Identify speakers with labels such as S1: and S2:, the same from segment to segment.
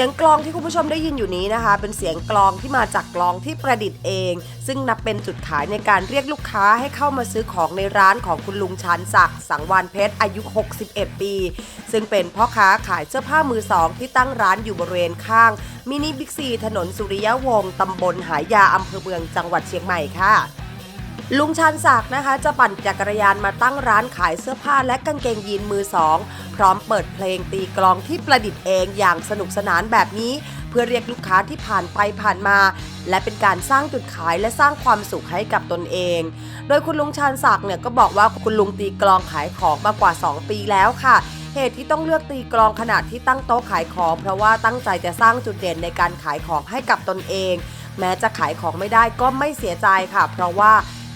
S1: สียงกลองที่คุณผู้ชมได้ยินอยู่นี้นะคะ เป็นเสียงกลองที่มาจากกลองที่ประดิษฐ์เอง ซึ่งนับเป็นจุดขายในการเรียกลูกค้าให้เข้ามาซื้อของในร้านของคุณลุงชันศักดิ์สังวานเพชรอายุ 61 ปี ซึ่งเป็นพ่อค้าขายเสื้อผ้ามือสองที่ตั้งร้านอยู่บริเวณข้างมินิบิ๊กซีถนนสุริยวงศ์ตำบลหายาอำเภอเมืองจังหวัดเชียงใหม่ค่ะ ลุงชันศักดิ์นะคะ จะปั่นจักรยานมาตั้งร้านขายเสื้อผ้าและกางเกงยีนมือสอง พร้อมเปิดเพลงตีกลองที่ประดิษฐ์เองอย่างสนุกสนานแบบนี้ เพื่อเรียกลูกค้าที่ผ่านไปผ่านมา และเป็นการสร้างจุดขายและสร้างความสุขให้กับตนเอง โดยคุณลุงชันศักดิ์เนี่ยก็บอกว่าคุณลุงตีกลองขายของมากว่า 2 ปีแล้วค่ะเหตุที่ต้องเลือกตีกลองขณะที่ตั้งโต๊ะขายของ เพราะว่าตั้งใจจะสร้างจุดเด่นในการขายของให้กับตนเอง แม้จะขายของไม่ได้ก็ไม่เสียใจค่ะ เพราะว่า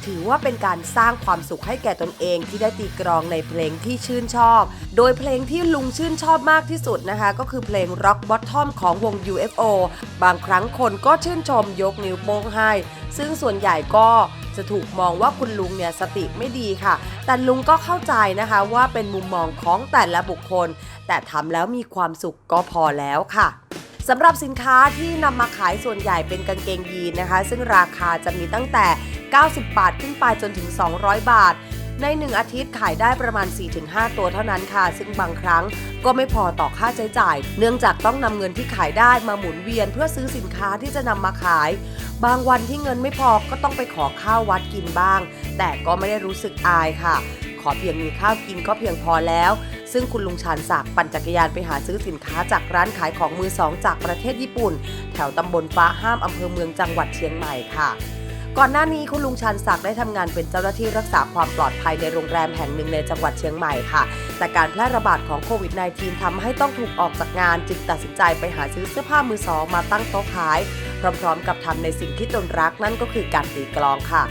S1: ถือว่าเป็นการสร้างความสุขให้แก่ตนเองที่ได้ตีกลองในเพลงที่ชื่นชอบ โดยเพลงที่ลุงชื่นชอบมากที่สุดนะคะ ก็คือเพลง Rock Bottom ของวง UFO บางครั้งคนก็ชื่นชมยกนิ้วโป้งให้ ซึ่งส่วนใหญ่ก็จะถูกมองว่าคุณลุงเนี่ยสติไม่ดีค่ะ แต่ลุงก็เข้าใจนะคะว่าเป็นมุมมองของแต่ละบุคคล แต่ทำแล้วมีความสุขก็พอแล้วค่ะ สำหรับสินค้าที่นำมาขายส่วนใหญ่เป็นกางเกงยีนนะคะ ซึ่งราคาจะมีตั้งแต่ 90 บาทขึ้นไปจนถึง 200 บาท ใน 1 อาทิตย์ขายได้ประมาณ 4-5 ตัวเท่านั้นค่ะ ซึ่งบางครั้งก็ไม่พอต่อค่าใช้จ่าย เนื่องจากต้องนำเงินที่ขายได้มาหมุนเวียนเพื่อซื้อสินค้าที่จะนำมาขาย บางวันที่เงินไม่พอก็ต้องไปขอข้าววัดกินบ้าง แต่ก็ไม่ได้รู้สึกอายค่ะ ขอเพียงมีข้าวกินก็เพียงพอแล้ว ซึ่งคุณลุงชานศักดิ์ปั่นจักรยานไปหาซื้อสินค้าจากร้านขายของมือสองจากประเทศญี่ปุ่น แถวตำบลฟ้าห้ามอำเภอเมืองจังหวัดเชียงใหม่ค่ะก่อนหน้านี้คุณลุงชันศักดิ์ได้ทำงานเป็นเจ้าหน้าที่รักษาความปลอดภัยในโรงแรมแห่งหนึ่งในจังหวัดเชียงใหม่ค่ะ แต่การแพร่ระบาดของโควิด -19 ทำให้ต้องถูกออกจากงาน จึงตัดสินใจไปหาซื้อเสื้อผ้ามือสองมาตั้งโต๊ะขาย พร้อมๆ กับทำในสิ่งที่ตนรักนั่นก็คือการตีกลองค่ะ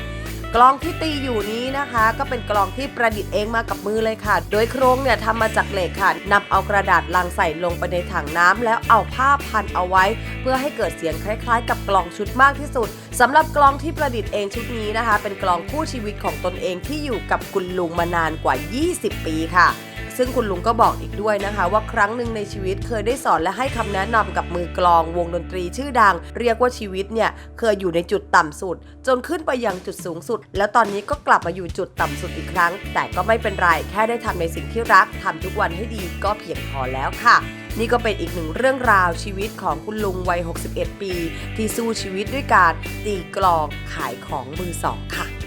S1: กลองที่ตีอยู่นี้นะคะ ก็เป็นกลองที่ประดิษฐ์เองมากับมือเลยค่ะ โดยโครงเนี่ยทำมาจากเหล็กค่ะนำเอากระดาษลังใส่ลงไปในถังน้ำแล้วเอาผ้าพันเอาไว้ เพื่อให้เกิดเสียงคล้ายๆ กับกลองชุดมากที่สุดสำหรับกลองที่ประดิษฐ์เองชุดนี้นะคะ เป็นกลองคู่ชีวิตของตนเองที่อยู่กับคุณลุงมานานกว่า 20 ปีค่ะ ซึ่งคุณลุงก็บอกอีกด้วยนะคะ ว่าครั้งหนึ่งในชีวิตเคยได้สอนและให้คำแนะนำกับมือกลองวงดนตรีชื่อดัง เรียกว่าชีวิตเนี่ยเคยอยู่ในจุดต่ำสุด จนขึ้นไปยังจุดสูงสุด แล้วตอนนี้ก็กลับมาอยู่จุดต่ำสุดอีกครั้ง แต่ก็ไม่เป็นไร แค่ได้ทำในสิ่งที่รักทำทุกวันให้ดีก็เพียงพอแล้วค่ะนี่ก็เป็นอีกหนึ่งเรื่องราวชีวิตของคุณลุงวัย 61 ปี ที่สู้ชีวิตด้วยการตีกลองขายของมือสองค่ะ